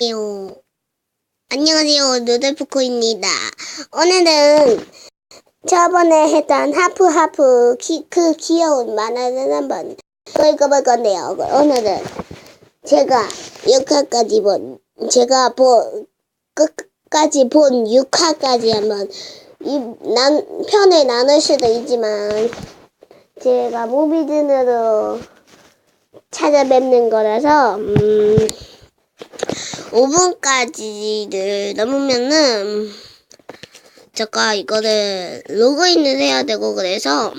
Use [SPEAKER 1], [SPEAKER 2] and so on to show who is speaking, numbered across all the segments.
[SPEAKER 1] 안녕하세요. 안녕하세요. 누들푸코입니다. 오늘은 저번에 했던 하프하프 기, 그 귀여운 만화를 한번 읽어볼 건데요. 오늘은 제가 6화까지 본, 제가 본, 끝까지 본 6화까지 한번 이, 난, 편에 나눌 수도 있지만 제가 무비즌으로 찾아뵙는 거라서 음, 5분까지를 넘으면은 제가 이거를 로그인을 해야 되고 그래서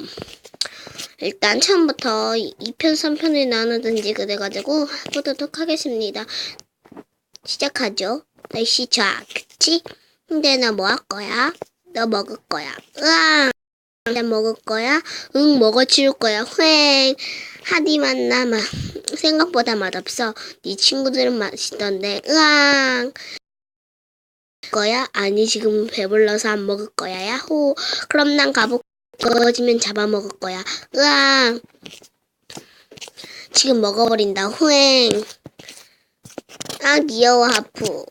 [SPEAKER 1] 일단 처음부터 2편, 3편을 나누든지 그래가지고 해보도록 하겠습니다. 시작하죠. 날씨 좋아, 그치? 근데 너뭐할 거야? 너 먹을 거야. 으앙! 나 먹을 거야? 응, 먹어 치울 거야. 휑! 하디만 남아. 생각보다 맛없어. 네 친구들은 맛있던데. 으앙! 거야? 아니, 지금 배불러서 안 먹을 거야. 야호! 그럼 난 가복 먹어지면 잡아먹을 거야. 으앙! 지금 먹어버린다. 휑! 아, 귀여워, 하프.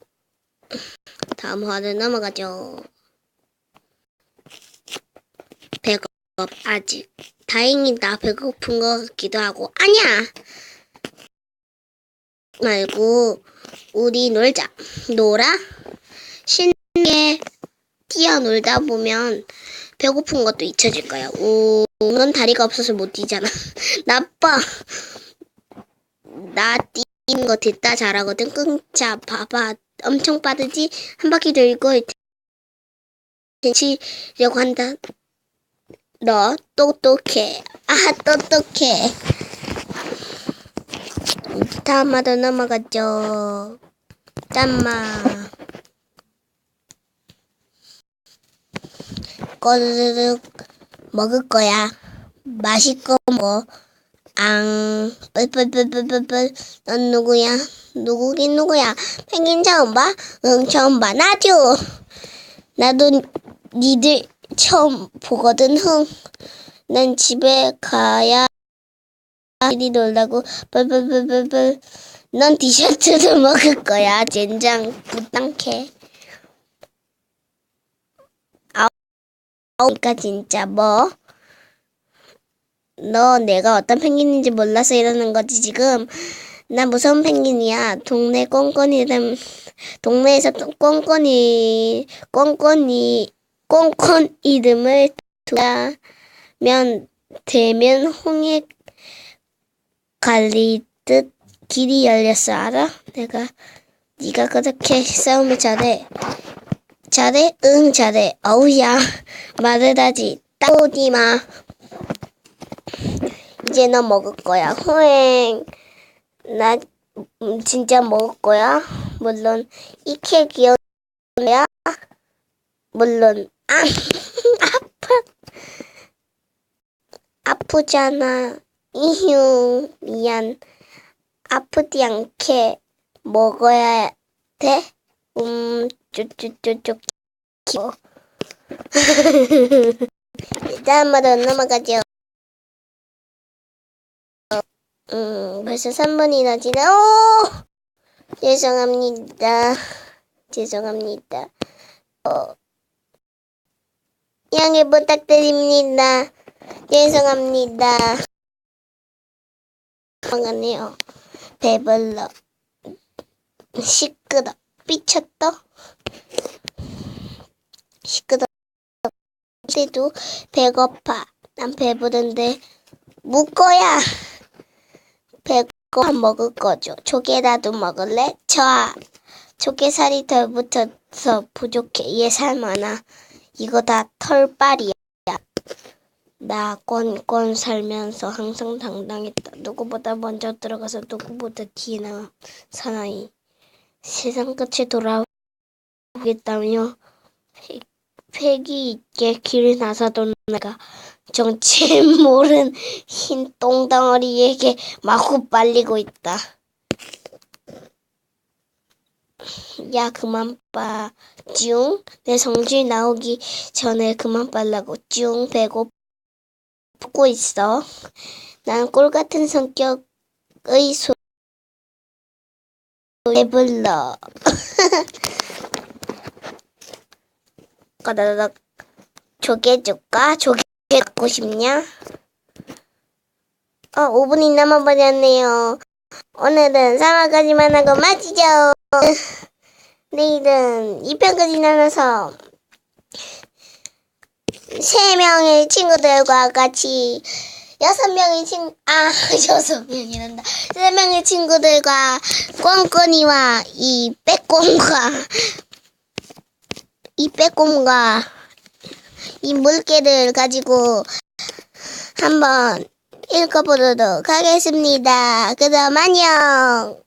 [SPEAKER 1] 다음 화를 넘어가죠. 배고프 아직. 다행이다. 배고픈 것 같기도 하고. 아니야! 말고, 우리 놀자. 놀아? 신나게 뛰어놀다 보면 배고픈 것도 잊혀질 거야. 오, 넌 다리가 없어서 못 뛰잖아. 나빠. 나 뛰는 거 됐다 잘하거든. 끙차, 봐봐. 엄청 빠르지? 한 바퀴 돌고 치려고 한다. 너 똑똑해. 아, 똑똑해. 다음 화도 넘어가죠. 짠마. 꼬르륵 먹을 거야. 맛있고 먹어. 앙, 뿔뿔뿔뿔뿔뿔. 넌 누구야? 누구긴 누구야? 펭귄 처음 봐? 응, 처음 봐. 나도. 나도 니들 처음 보거든, 흥. 난 집에 가야 이리 놀라고 뿔뿔뿔뿔뿔. 넌 디저트를 먹을 거야. 젠장 부땅해. 아우니까 진짜 뭐? 너 내가 어떤 펭귄인지 몰라서 이러는 거지 지금. 나 무서운 펭귄이야. 동네 꽁꽁이름 동네에서 꽁꽁이 꽁꽁이 꽁꽁 이름을 두면 되면 홍해 갈리듯 길이 열렸어 알아? 내가 네가 그렇게 싸움을 잘해. 잘해? 응 잘해. 어우야 말을 하지. 따오지 마. 이제 너 먹을 거야. 호행. 나 음, 진짜 먹을 거야. 물론 이케 귀여운 거야. 물론 아 아파. 아프잖아. 이휴 미안. 아프지 않게 먹어야 돼. 음 쭉쭉쭉쭉 귀여워. 다음으로 넘어가죠. 음, 벌써 3분이나 지나, 오! 죄송합니다. 죄송합니다. 어, 양해 부탁드립니다. 죄송합니다. 망하네요. 배불러. 시끄러. 삐쳤다. 시끄러. 그래도 배고파. 난 배부른데 묵거야. 배고 먹을 거죠. 조개라도 먹을래? 좋아. 조개살이 덜 붙어서 부족해. 얘 살만아. 이거 다 털빨이야. 나 꼰꼰 살면서 항상 당당했다. 누구보다 먼저 들어가서 누구보다 뒤에 나온 사나이. 세상 끝에 돌아오겠다며 패기 있게 길을 나서던 내가 정체 모른 흰 똥덩어리에게 마구 빨리고 있다. 야 그만 빠. 쭉. 내 성질 나오기 전에 그만 빨라고 쭉 배고프고 있어. 난 꿀 같은 성격의 소 배불러. 까다닥 조개 줄까? 조개 갖고 싶냐? 어, 5분이 남아버렸네요. 오늘은 3화까지만 하고 마치죠. 내일은 2편까지 나눠서 세 명의 친구들과 같이 여섯 명의 친, 아, 여섯 명이란다. 세 명의 친구들과 꽁꽁이와 이 빼꼼과 이 빼꼼과 이 물개를 가지고 한번 읽어보도록 하겠습니다. 그럼 안녕.